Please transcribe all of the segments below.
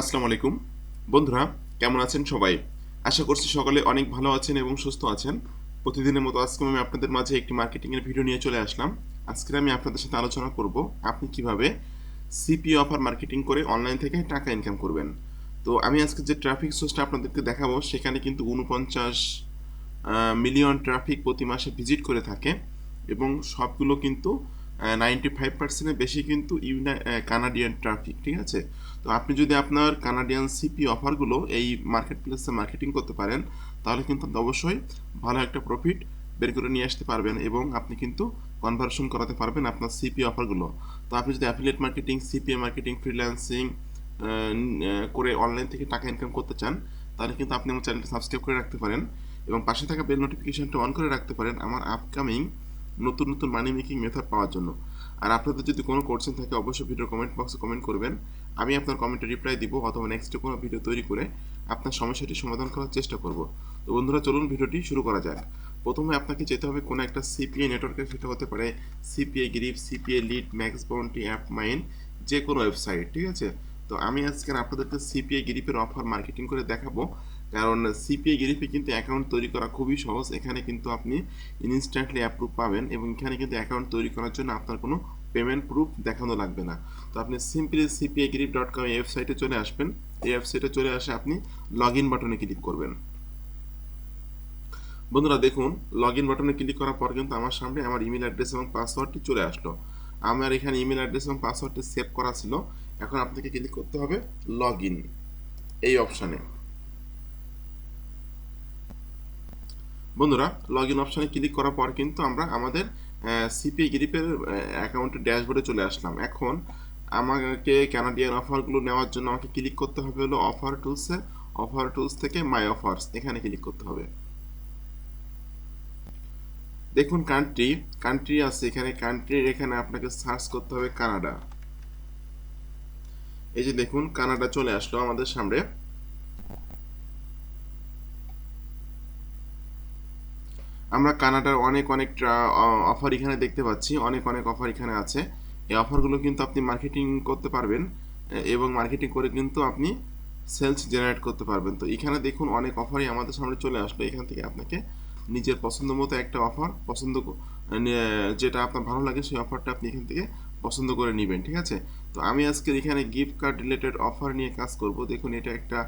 আসসালামু আলাইকুম। বন্ধুরা, কেমন আছেন সবাই? আশা করছি সকলে অনেক ভালো আছেন এবং সুস্থ আছেন। প্রতিদিনের মতো আজকে আমি আপনাদের মাঝে একটি মার্কেটিংয়ের ভিডিও নিয়ে চলে আসলাম। আজকে আমি আপনাদের সাথে আলোচনা করব, আপনি কীভাবে সিপি অফার মার্কেটিং করে অনলাইন থেকে টাকা ইনকাম করবেন। তো আমি আজকে যে ট্রাফিক সোর্সটা আপনাদেরকে দেখাবো, সেখানে কিন্তু উনপঞ্চাশ মিলিয়ন ট্রাফিক প্রতি মাসে ভিজিট করে থাকে এবং সবগুলো কিন্তু নাইনটি ফাইভ পার্সেন্টের বেশি কিন্তু ইউনা কানাডিয়ান ট্রাফিক ঠিক আছে? তো আপনি যদি আপনার কানাডিয়ান সিপি অফারগুলো এই মার্কেট প্লেসে মার্কেটিং করতে পারেন, তাহলে কিন্তু আপনি অবশ্যই ভালো একটা প্রফিট বের করে নিয়ে আসতে পারবেন এবং আপনি কিন্তু কনভার্সন করাতে পারবেন আপনার সিপি অফারগুলো তো আপনি যদি affiliate marketing CPA marketing freelancing করে অনলাইন থেকে টাকা ইনকাম করতে চান, তাহলে কিন্তু আপনি আমার চ্যানেলটি সাবস্ক্রাইব করে রাখতে পারেন এবং পাশে থাকা বেল নোটিফিকেশনটা অন করে রাখতে পারেন আমার আপকামিং নতুন নতুন মানি মেকিং মেথড পাওয়ার জন্য। আর আপনাদের যদি কোনো কোশ্চেন থাকে, অবশ্যই ভিডিও কমেন্ট বক্সে কমেন্ট করবেন। আমি আপনার কমেন্টে রিপ্লাই দিব অথবা নেক্সটে কোনো ভিডিও তৈরি করে আপনার সমস্যাটি সমাধান করার চেষ্টা করব। তো বন্ধুরা, চলুন ভিডিওটি শুরু করা যাক। প্রথমে আপনাকে যেতে হবে কোনো একটা সিপিআই নেটওয়ার্কের সেটা হতে পারে CPI grip CPI lead max bounty app mine যে কোনো ওয়েবসাইট ঠিক আছে? তো আমি আজকে আপনাদেরকে সিপিআই গ্রিপের অফার মার্কেটিং করে দেখাবো। কারণ সিপিআই গেরিফে কিন্তু অ্যাকাউন্ট তৈরি করা খুবই সহজ। এখানে কিন্তু আপনি ইনস্ট্যান্টলি অ্যাপ্রুভ পাবেন এবং এখানে কিন্তু অ্যাকাউন্ট তৈরি করার জন্য আপনার কোনো পেমেন্ট প্রুফ দেখানো লাগবে না। তো আপনি simply CPI grip dot com ওয়েবসাইটে চলে আসবেন। এই ওয়েবসাইটে চলে আসে আপনি লগ ইন বাটনে ক্লিক করবেন। বন্ধুরা দেখুন লগ ইন বাটনে ক্লিক করার পর কিন্তু আমার সামনে আমার ইমেল অ্যাড্রেস এবং পাসওয়ার্ডটি চলে আসলো। আমার এখানে ইমেল অ্যাড্রেস এবং পাসওয়ার্ডটি সেভ করা ছিল। এখন আপনাকে ক্লিক করতে হবে লগ ইন এই অপশানে বন্ধুরা লগ ইন অপশানে ক্লিক করার পর কিন্তু আমরা আমাদের সিপি গ্রিপের অ্যাকাউন্টের ড্যাশবোর্ডে চলে আসলাম। এখন আমাকে ক্যানাডিয়ান অফারগুলো নেওয়ার জন্য আমাকে ক্লিক করতে হবে হলো অফার টুলসে অফার টুলস থেকে মাই অফার্স এখানে ক্লিক করতে হবে। দেখুন কান্ট্রি কান্ট্রি আছে, এখানে কান্ট্রির এখানে আপনাকে সার্চ করতে হবে কানাডা এই যে দেখুন কানাডা চলে আসলো আমাদের সামনে। আমরা কানাডার অনেক অনেক অফার এখানে দেখতে পাচ্ছি। অনেক অনেক অফার এখানে আছে। এই অফারগুলো কিন্তু আপনি মার্কেটিং করতে পারবেন এবং মার্কেটিং করে কিন্তু আপনি সেলস জেনারেট করতে পারবেন। তো এখানে দেখুন অনেক অফারই আমাদের সামনে চলে আসলো। এখান থেকে আপনাকে নিজের পছন্দ মতো একটা অফার পছন্দ যেটা আপনার ভালো লাগে সেই অফারটা আপনি এখান থেকে পছন্দ করে নেবেন, ঠিক আছে? তো আমি আজকে এখানে গিফট কার্ড রিলেটেড অফার নিয়ে কাজ করব। দেখুন এটা একটা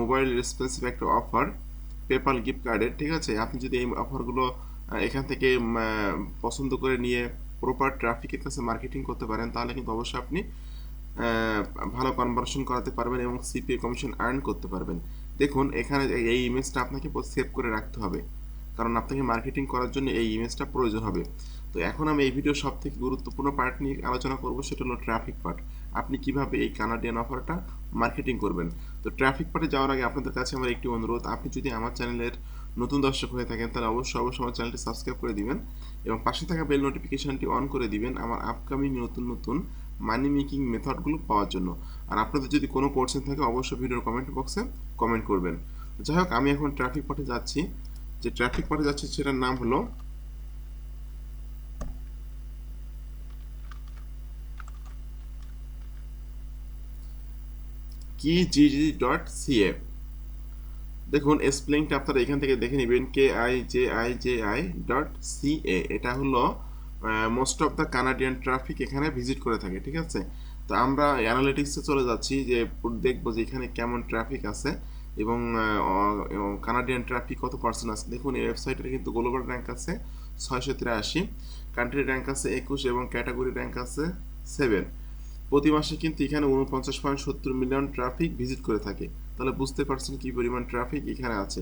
মোবাইল রেসপেন্সিভ একটা অফার। পেপাল গিফট কার্ডের ঠিক আছে? আপনি যদি এই অফারগুলো এখান থেকে পছন্দ করে নিয়ে প্রপার ট্রাফিকের কাছে মার্কেটিং করতে পারেন, তাহলে কিন্তু অবশ্যই আপনি ভালো কনভার্সন করাতে পারবেন এবং সিপিএ কমিশন আর্ন করতে পারবেন। দেখুন, এখানে এই ইমেজটা আপনাকে সেভ করে রাখতে হবে। কারণ আপনাকে মার্কেটিং করার জন্য এই ইমেজটা প্রয়োজন হবে। তো এখন আমি এই ভিডিও সব থেকে গুরুত্বপূর্ণ পার্ট নিয়ে আলোচনা করব, সেটা হলো ট্রাফিক পার্ট আপনি কীভাবে এই কানাডিয়ান অফারটা মার্কেটিং করবেন? তো ট্রাফিক পার্টে যাওয়ার আগে আপনাদের কাছে আমার একটি অনুরোধ, আপনি যদি আমার চ্যানেলের নতুন দর্শক হয়ে থাকেন, তাহলে অবশ্যই অবশ্যই আমার চ্যানেলটি সাবস্ক্রাইব করে দিবেন এবং পাশে থাকা বেল নোটিফিকেশনটি অন করে দিবেন আমার আপকামিং নতুন নতুন মানি মেকিং মেথডগুলো পাওয়ার জন্য। আর আপনাদের যদি কোনো কোর্সেন থাকে, অবশ্যই ভিডিওর কমেন্ট বক্সে কমেন্ট করবেন। যাই হোক, আমি এখন ট্রাফিক পার্টে যাচ্ছি। যে ট্রাফিক পার্টে যাচ্ছি, সেটার নাম হলো কি ডট দেখুন স্প্লিংটা আপনারা এখান থেকে দেখে নেবেন K I J I J I dot CA এটা হলো most of the Canadian traffic এখানে ভিজিট করে থাকে, ঠিক আছে? তো আমরা অ্যানালিটিক্সে চলে যাচ্ছি যে, দেখব যে এখানে কেমন ট্রাফিক আছে এবং কানাডিয়ান ট্রাফিক কত পার্সেন্ট আছে। দেখুন, এই ওয়েবসাইটের কিন্তু গ্লোবাল র্যাঙ্ক আছে ছয়শো তিরাশি কান্ট্রি র্যাঙ্ক আছে একুশ এবং ক্যাটাগরি র্যাঙ্ক আছে সেভেন প্রতি মাসে কিন্তু এখানে উনপঞ্চাশ পয়েন্ট সত্তর মিলিয়ন ট্রাফিক ভিজিট করে থাকে। তাহলে বুঝতে পারছেন কি পরিমাণ ট্রাফিক এখানে আছে।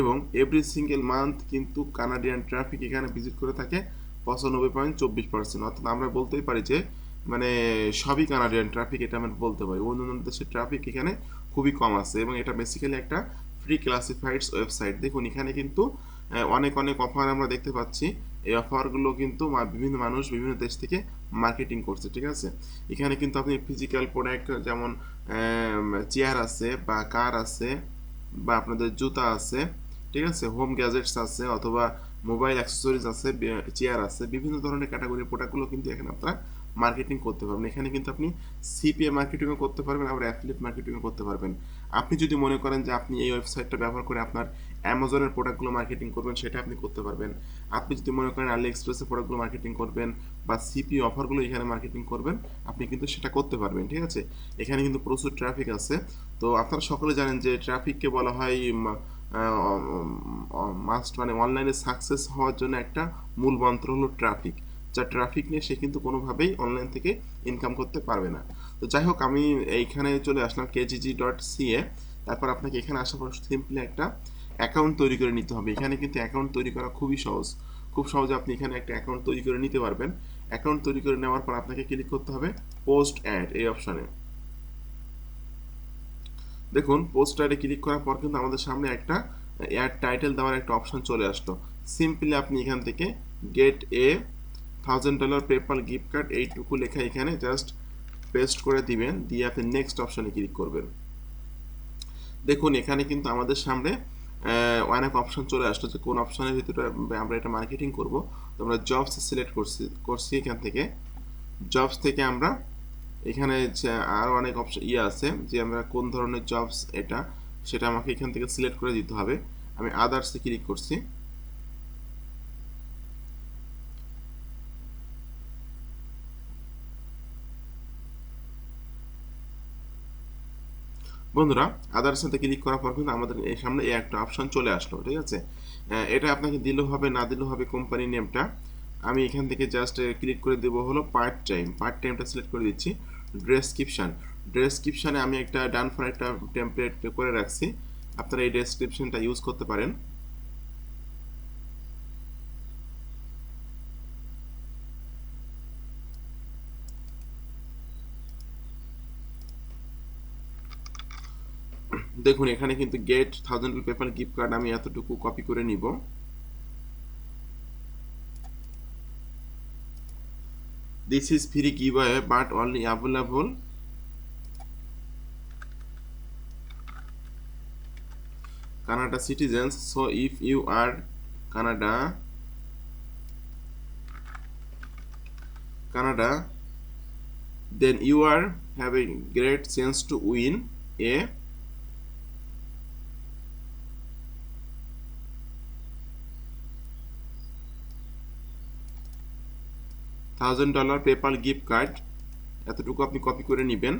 এবং এভরি সিঙ্গেল মান্থ কিন্তু কানাডিয়ান ট্রাফিক এখানে ভিজিট করে থাকে পঁচানব্বই পয়েন্ট চব্বিশ পার্সেন্ট অর্থাৎ আমরা বলতেই পারি যে মানে সবই কানাডিয়ান ট্রাফিক এটা আমরা বলতে পারি। অন্য অন্য দেশের ট্রাফিক এখানে খুবই কম আছে। এবং এটা বেসিক্যালি একটা ফ্রি ক্লাসিফাইডস ওয়েবসাইট দেখুন, এখানে কিন্তু অনেক অনেক অফার আমরা দেখতে পাচ্ছি। এই অফারগুলো কিন্তু বিভিন্ন মানুষ বিভিন্ন দেশ থেকে মার্কেটিং করছে, ঠিক আছে? এখানে কিন্তু আপনি ফিজিক্যাল প্রোডাক্ট যেমন চেয়ার আছে বা কার আছে বা আপনাদের জুতা আছে, ঠিক আছে? হোম গ্যাজেটস আছে অথবা মোবাইল অ্যাক্সেসরিজ আছে চেয়ার আছে, বিভিন্ন ধরনের ক্যাটাগরির প্রোডাক্টগুলো কিন্তু এখানে আপনারা মার্কেটিং করতে পারবেন। এখানে কিন্তু আপনি সিপিএ মার্কেটিংও করতে পারবেন, আবার অ্যাফিলিয়েট মার্কেটিংও করতে পারবেন। আপনি যদি মনে করেন যে আপনি এই ওয়েবসাইটটা ব্যবহার করে আপনার অ্যামাজনের প্রোডাক্টগুলো মার্কেটিং করবেন, সেটা আপনি করতে পারবেন। আপনি যদি মনে করেন আলি এক্সপ্রেসের প্রোডাক্টগুলো মার্কেটিং করবেন বা সিপি অফারগুলো এখানে মার্কেটিং করবেন, আপনি কিন্তু সেটা করতে পারবেন, ঠিক আছে? এখানে কিন্তু প্রচুর ট্রাফিক আছে। তো আপনারা সকলে জানেন যে ট্রাফিককে বলা হয় মাস্ট মানে অনলাইনে সাকসেস হওয়ার জন্য একটা মূল মন্ত্র হলো ট্রাফিক যা ট্রাফিক নিয়ে সে কিন্তু কোনোভাবেই অনলাইন থেকে ইনকাম করতে পারবে না। তো যাই হোক, আমি এইখানে চলে আসলাম কেজিজি ডট সিএ তারপর আপনাকে এখানে আসার পর সিম্পলি একটা অ্যাকাউন্ট তৈরি করে নিতে হবে। এখানে কিন্তু অ্যাকাউন্ট তৈরি করা খুবই সহজ। খুব সহজে আপনি এখানে একটা অ্যাকাউন্ট তৈরি করে নিতে পারবেন। অ্যাকাউন্ট তৈরি করে নেওয়ার পর আপনাকে ক্লিক করতে হবে পোস্ট অ্যাড এই অপশানে দেখুন পোস্ট অ্যাডে ক্লিক করার পর কিন্তু আমাদের সামনে একটা অ্যাড টাইটেল দেওয়ার একটা অপশান চলে আসতো। সিম্পলি আপনি এখান থেকে get a thousand dollar PayPal gift card এইটুকু লেখা এখানে জাস্ট পেস্ট করে দিবেন, দিয়ে আপনি নেক্সট অপশানে ক্লিক করবেন। দেখুন, এখানে কিন্তু আমাদের সামনে অনেক অপশান চলে আসলো যে কোন অপশানের ভিতরে আমরা এটা মার্কেটিং করব। তো আমরা জবস সিলেক্ট করছি করছি এখান থেকে। জবস থেকে আমরা এখানে আরও অনেক অপশন ইয়ে আছে যে আমরা কোন ধরনের জবস এটা সেটা আমাকে এখান থেকে সিলেক্ট করে দিতে হবে। আমি আদার্সে ক্লিক করছি। বন্ধুরা আদার সাথে ক্লিক করার পর কিন্তু আমাদের এই সামনে এই একটা অপশন চলে আসলো, ঠিক আছে? এটা আপনাকে দিলেও হবে, না দিলেও হবে কোম্পানি নেমটা আমি এখান থেকে জাস্ট ক্লিক করে দেবো হলো পার্ট টাইম পার্ট টাইমটা সিলেক্ট করে দিচ্ছি। ডেসক্রিপশান ডেসক্রিপশানে আমি একটা ডান ফর একটা টেমপ্লেট করে রাখছি। আপনারা এই ডেসক্রিপশনটা ইউজ করতে পারেন। দেখুন, এখানে কিন্তু get thousand PayPal gift card আমি এতটুকু কপি করে নিব। This is free giveaway but only available Canada citizens so if you are Canada Canada then you are having great chance to win a thousand dollar PayPal gift card এতটুকু আপনি copy করে নেবেন।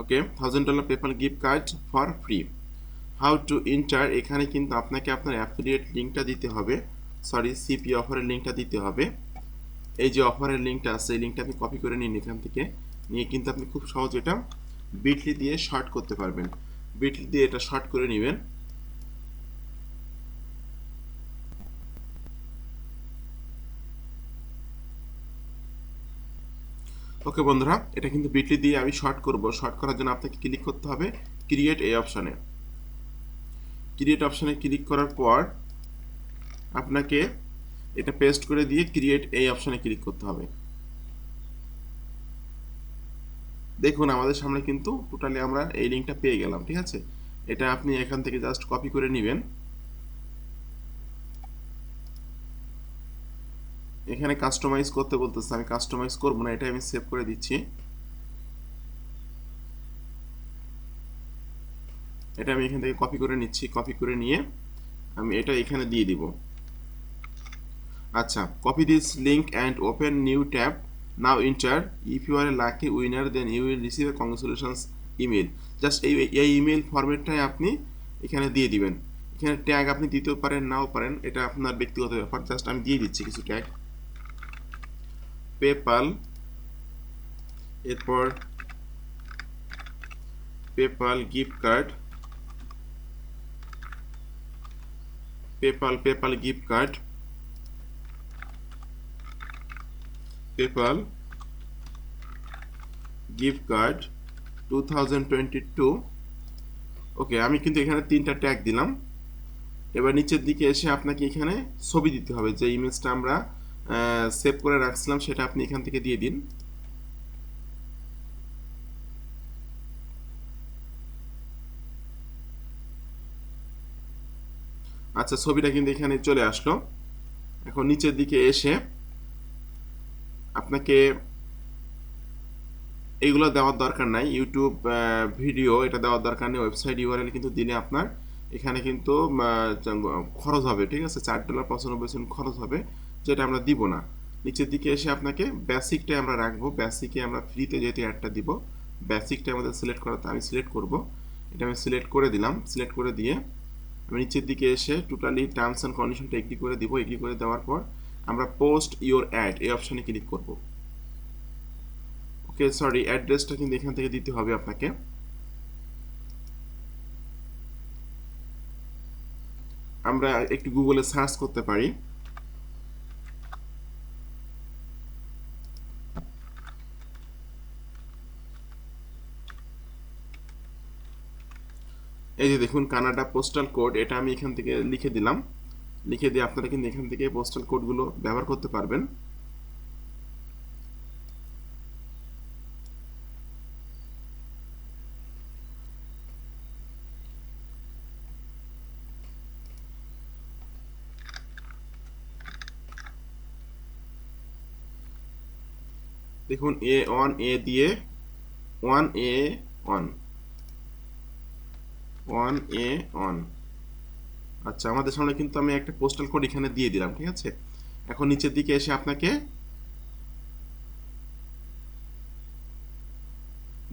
Okay thousand dollar PayPal gift card for free how to enter এখানে কিন্তু আপনাকে আপনার affiliate লিঙ্কটা দিতে হবে। সরি সিপি অফারের লিঙ্কটা দিতে হবে। এই যে অফারের লিঙ্কটা আছে, এই লিঙ্কটা আপনি কপি করে নিন এখান থেকে। নিয়ে কিন্তু আপনি খুব সহজ এটা বিটলি দিয়ে শর্ট করতে পারবেন। বিটলি দিয়ে এটা শর্ট করে নেবেন। ওকে বন্ধুরা, এটা কিন্তু বিটলি দিয়ে আমি শর্ট করব। শর্ট করার জন্য আপনাকে ক্লিক করতে হবে ক্রিয়েট এই অপশানে ক্রিয়েট অপশানে ক্লিক করার পর আপনাকে এটা পেস্ট করে দিয়ে ক্রিয়েট এই অপশানে ক্লিক করতে হবে। দেখুন, আমাদের সামনে কিন্তু টোটালি আমরা এই লিঙ্কটা পেয়ে গেলাম, ঠিক আছে? এটা আপনি এখান থেকে জাস্ট কপি করে নেবেন। এখানে কাস্টমাইজ করতে বলতেছে, আমি কাস্টমাইজ করব না এটা আমি সেভ করে দিচ্ছি। এটা আমি এখান থেকে কপি করে নিচ্ছি কপি করে নিয়ে আমি এটা এখানে দিয়ে দিব। আচ্ছা copy this link and open new tab now enter if you are a lucky winner then you will receive a congratulations email just এই এই ইমেল ফরম্যাটটাই আপনি এখানে দিয়ে দিবেন। এখানে ট্যাগ আপনি দিতেও পারেন, নাও পারেন, এটা আপনার ব্যক্তিগত ব্যাপার। জাস্ট আমি দিয়ে দিচ্ছি কিছু ট্যাগ পেপাল, এরপর PayPal gift card, PayPal PayPal gift card, PayPal gift card two thousand twenty two. Okay, আমি কিন্তু এখানে তিনটা ট্যাগ দিলাম। এবার নিচের দিকে এসে আপনাকে এখানে ছবি দিতে হবে যে ইমেজটা আমরা সেভ করে রাখছিলাম, সেটা আপনি এখান থেকে দিয়ে দিন। আচ্ছা ছবিটা কিন্তু এখানে চলে আসলো। এখন নিচের দিকে এসে আপনাকে এইগুলো দেওয়ার দরকার নাই। ইউটিউব ভিডিও এটা দেওয়ার দরকার নেই। ওয়েবসাইট ইউআরএল কিন্তু দিলে আপনার। এখানে কিন্তু খরচ হবে, ঠিক আছে? চার ডলার পঁচানব্বই সেন্ট খরচ হবে। যেটা আমরা দিব না। নিচের দিকে এসে আপনাকে বেসিকটাই আমরা রাখব। বেসিকে আমরা ফ্রিতে যেহেতু অ্যাডটা দিব বেসিকটা আমাদের সিলেক্ট করাতে আমি সিলেক্ট করব। এটা আমি সিলেক্ট করে দিলাম। সিলেক্ট করে দিয়ে আমি নিচের দিকে এসে টোটালি টার্মস অ্যান্ড কন্ডিশনটা এগ্রি করে দিব। এগ্রি করে দেওয়ার পর আমরা পোস্ট ইওর অ্যাড এই অপশানে ক্লিক করব। ওকে সরি অ্যাড্রেসটা কিন্তু এখান থেকে দিতে হবে আপনাকে। আমরা একটু গুগলে সার্চ করতে পারি। এই যে দেখুন কানাডা পোস্টাল কোড এটা আমি এখান থেকে লিখে দিলাম। লিখে দিয়ে আপনারা কিন্তু এখান থেকে পোস্টাল কোডগুলো ব্যবহার করতে পারবেন। দেখুন এ অন এ দিয়ে ওয়ান এ অন ওয়ান এ অন আচ্ছা আমাদের সামনে কিন্তু আমি একটা পোস্টাল কোড এখানে দিয়ে দিলাম, ঠিক আছে? এখন নিচের দিকে এসে আপনাকে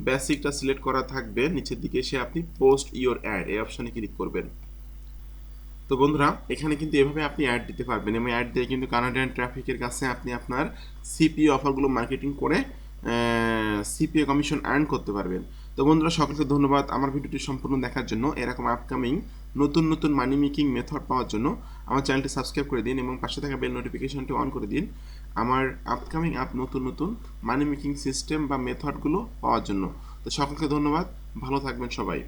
বেসিকটা সিলেক্ট করা থাকবে। নিচের দিকে এসে আপনি পোস্ট ইওর অ্যাড এই অপশানে ক্লিক করবেন। তো বন্ধুরা, এখানে কিন্তু এভাবে আপনি অ্যাড দিতে পারবেন এবং অ্যাড দিয়ে কিন্তু কানাডিয়ান ট্রাফিকের কাছে আপনি আপনার সিপিও অফারগুলো মার্কেটিং করে সিপিএ কমিশন আর্ন করতে পারবেন। তো বন্ধুরা, সকলকে ধন্যবাদ আমার ভিডিওটি সম্পূর্ণ দেখার জন্য। এরকম আপকামিং নতুন নতুন মানি মেকিং মেথড পাওয়ার জন্য আমার চ্যানেলটি সাবস্ক্রাইব করে দিন এবং পাশে থাকা বেল নোটিফিকেশনটি অন করে দিন আমার আপকামিং আপ নতুন নতুন মানি মেকিং সিস্টেম বা মেথডগুলো পাওয়ার জন্য। তো সকলকে ধন্যবাদ, ভালো থাকবেন সবাই।